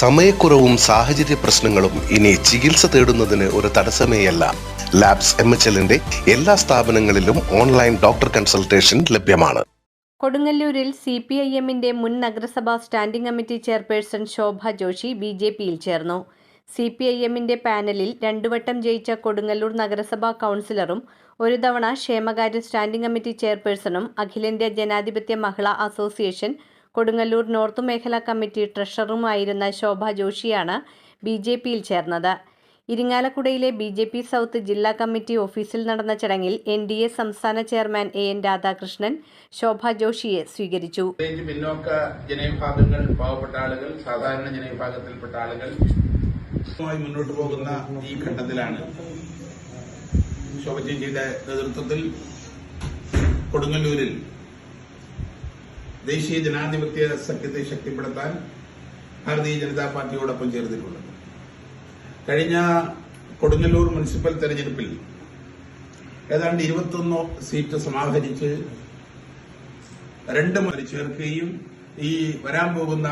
സമയക്കുറവും സാഹചര്യ പ്രശ്നങ്ങളും ഇനി ചികിത്സ തേടുന്നതിന് ഒരു തടസ്സമേയല്ല. ലാബ്സ് എം എച്ച് എല്ലിന്റെ എല്ലാ സ്ഥാപനങ്ങളിലും ഓൺലൈൻ ഡോക്ടർ കൺസൾട്ടേഷൻ ലഭ്യമാണ്. കൊടുങ്ങല്ലൂരിൽ സി പി ഐ എമ്മിന്റെ മുൻ നഗരസഭാ standing committee chairperson Shobha Joshi B J പിയിൽ ചേർന്നു. സി പി ഐ എമ്മിന്റെ പാനലിൽ രണ്ടുവട്ടം ജയിച്ച കൊടുങ്ങല്ലൂർ നഗരസഭാ കൗൺസിലറും ഒരു തവണ ക്ഷേമകാര്യ സ്റ്റാൻഡിംഗ് കമ്മിറ്റി ചെയർപേഴ്സണും അഖിലേന്ത്യാ ജനാധിപത്യ മഹിളാ അസോസിയേഷൻ കൊടുങ്ങല്ലൂർ നോർത്ത് മേഖലാ കമ്മിറ്റി ട്രഷററുമായിരുന്ന ശോഭ ജോഷിയാണ് ബി ജെ പിയിൽ ചേർന്നത്. ഇരിങ്ങാലക്കുടയിലെ ബി ജെ പി സൗത്ത് ജില്ലാ കമ്മിറ്റി ഓഫീസിൽ നടന്ന ചടങ്ങിൽ എൻ ഡി എ സംസ്ഥാന chairman A N Radhakrishnan Shobha ജോഷിയെ സ്വീകരിച്ചു. പിന്നോക്ക ജനവിഭാഗങ്ങൾ പാവപ്പെട്ട ആളുകൾ സാധാരണ ജനവിഭാഗത്തിൽപ്പെട്ട ആളുകൾ മുന്നോട്ട് പോകുന്ന ഈ ഘട്ടത്തിലാണ് ശോഭ ചേച്ചിയുടെ നേതൃത്വത്തിൽ കൊടുങ്ങല്ലൂരിൽ ദേശീയ ജനാധിപത്യ സഖ്യത്തെ ശക്തിപ്പെടുത്താൻ ഭാരതീയ ജനതാ പാർട്ടിയോടൊപ്പം ചേർന്നിട്ടുള്ളത് കഴിഞ്ഞ കൊടുങ്ങല്ലൂർ മുനിസിപ്പൽ തെരഞ്ഞെടുപ്പിൽ ഏതാണ്ട് ഇരുപത്തൊന്ന് സീറ്റ് സമാഹരിച്ച് രണ്ട് മുതൽ ചേർക്കുകയും ഈ വരാൻ പോകുന്ന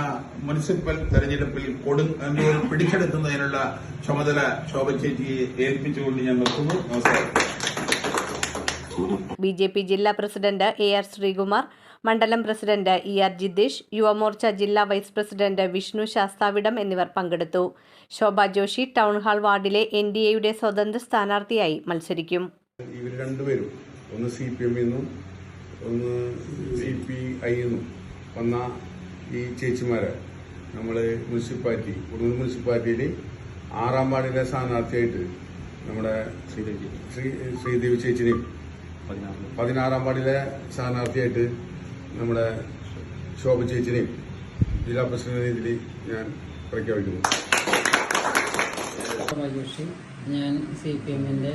മുനിസിപ്പൽ തെരഞ്ഞെടുപ്പിൽ കൊടുങ്ങല്ലൂർ പിടിച്ചെടുക്കുന്നതിനുള്ള ചുമതല ശോഭച്ചേറ്റിയെ ഏൽപ്പിച്ചുകൊണ്ട് ഞാൻ നിർത്തുന്നു. നമസ്കാരം. ബി ജെ പി ജില്ലാ പ്രസിഡന്റ് എ ആർ ശ്രീകുമാർ മണ്ഡലം president E R Jitheesh Yuvamorcha ജില്ലാ വൈസ് പ്രസിഡന്റ് വിഷ്ണു ശാസ്താവിടം എന്നിവർ പങ്കെടുത്തു. ശോഭ ജോഷി ടൗൺ ഹാൾ വാർഡിലെ എൻ ഡി എയുടെ സ്വതന്ത്ര സ്ഥാനാർത്ഥിയായി മത്സരിക്കും. ഇവർ രണ്ടുപേരും ഒന്ന് സി പി എമ്മിൽ നിന്നും ഒന്ന് സി പി ഐ നിന്നും വന്ന ഈ ചേച്ചിമാരെ നമ്മൾ മുനിസിപ്പാലിറ്റി കുടുംബ മുനിസിപ്പാലിറ്റിയിൽ ആറാം വാർഡിലെ സ്ഥാനാർത്ഥിയായിട്ട് നമ്മുടെ ശ്രീ ശ്രീദേവി ചേച്ചിനെയും പതിനാറാം വാർഡിലെ സ്ഥാനാർത്ഥിയായിട്ട് നമ്മുടെ ശോഭ ചേച്ചിനെയും ജില്ലാ പ്രസിഡന്റിനെയും ഇതിൽ ഞാൻ പ്രഖ്യാപിക്കുന്നു. ഞാൻ സി പി എമ്മിന്റെ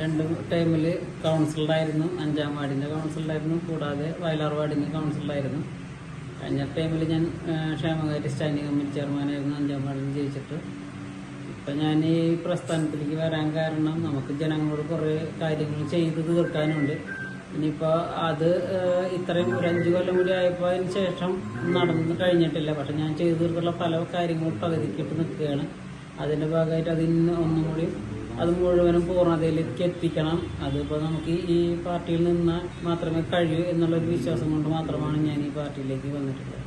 രണ്ട് ടൈമിൽ കൗൺസിലറായിരുന്നു. അഞ്ചാം വാർഡിന്റെ കൗൺസിലറായിരുന്നു. കൂടാതെ വയലാർ വാർഡിന്റെ കൗൺസിലറായിരുന്നു. കഴിഞ്ഞ ടൈമിൽ ഞാൻ ക്ഷേമകാര്യ സ്റ്റാൻഡിംഗ് കമ്മിറ്റി ചെയർമാനായിരുന്നു. അഞ്ചാം വാർഡിൽ ജയിച്ചിട്ട്. ഇപ്പം ഞാൻ ഈ പ്രസ്ഥാനത്തിലേക്ക് വരാൻ കാരണം നമുക്ക് ജനങ്ങളോട് കുറേ കാര്യങ്ങൾ ചെയ്ത് തീർക്കാനുണ്ട്. ഇനിയിപ്പോൾ അത് ഇത്രയും ഒരു അഞ്ച് കൊല്ലം കൂടി ആയപ്പോൾ അതിന് ശേഷം നടന്നു കഴിഞ്ഞിട്ടില്ല. പക്ഷെ ഞാൻ ചെയ്തു തീർത്തുള്ള പല കാര്യങ്ങളും പകുതിക്കിട്ട് നിൽക്കുകയാണ്. അതിന്റെ ഭാഗമായിട്ട് അതിന് ഒന്നും കൂടി അത് മുഴുവനും പൂർണതയിലേക്ക് എത്തിക്കണം. അതിപ്പോൾ നമുക്ക് ഈ പാർട്ടിയിൽ നിന്നാൽ മാത്രമേ കഴിയൂ എന്നുള്ളൊരു വിശ്വാസം കൊണ്ട് മാത്രമാണ് ഞാൻ ഈ പാർട്ടിയിലേക്ക് വന്നിട്ടുള്ളത്.